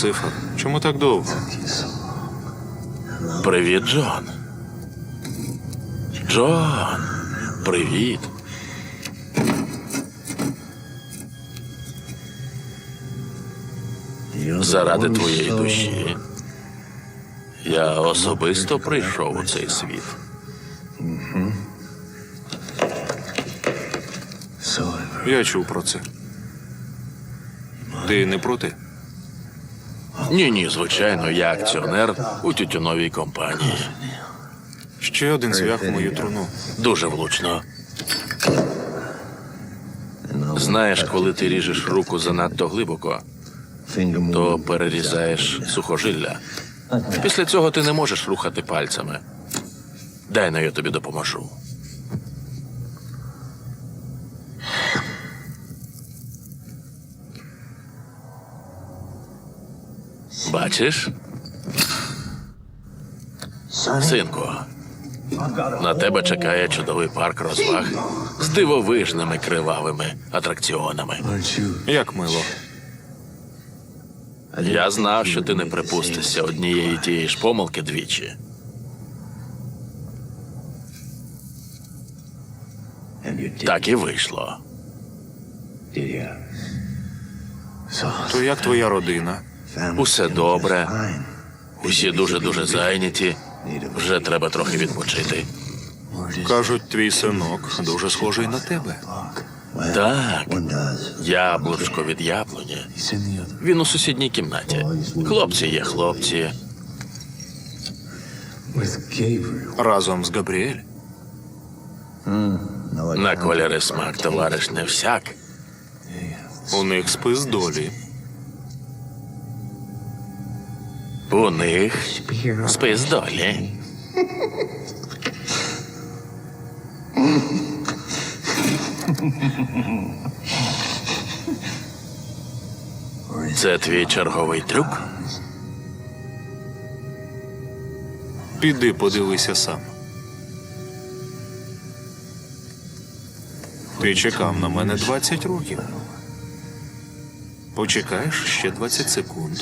цифр. Чому так довго? Привіт, Джон. Джон, привіт. Заради твоєї душі. Я особисто прийшов у цей світ. Я чув про це. Ти не проти? Ні, ні, звичайно, я акціонер у тютюновій компанії. Ще один цвях в мою труну. Дуже влучно. Знаєш, коли ти ріжеш руку занадто глибоко, то перерізаєш сухожилля. Після цього ти не можеш рухати пальцями. Дай на я тобі допоможу. Бачиш? Синку, на тебе чекає чудовий парк розваг з дивовижними кривавими атракціонами. Як мило. Я знав, що ти не припустишся однієї тієї ж помилки двічі. Так і вийшло. То як твоя родина? Усе добре. Усі дуже дуже зайняті. Вже треба трохи відпочити. Кажуть, твій синок дуже схожий на тебе. Так, яблучко від яблуні. Він у сусідній кімнаті. Хлопці є хлопці. Разом з Габріель. На кольори смак товариш не всяк. У них спис долі. У них спис долі. Це твій черговий трюк? Піди подивися сам. Ти чекав на мене 20 років. Почекаєш ще 20 секунд.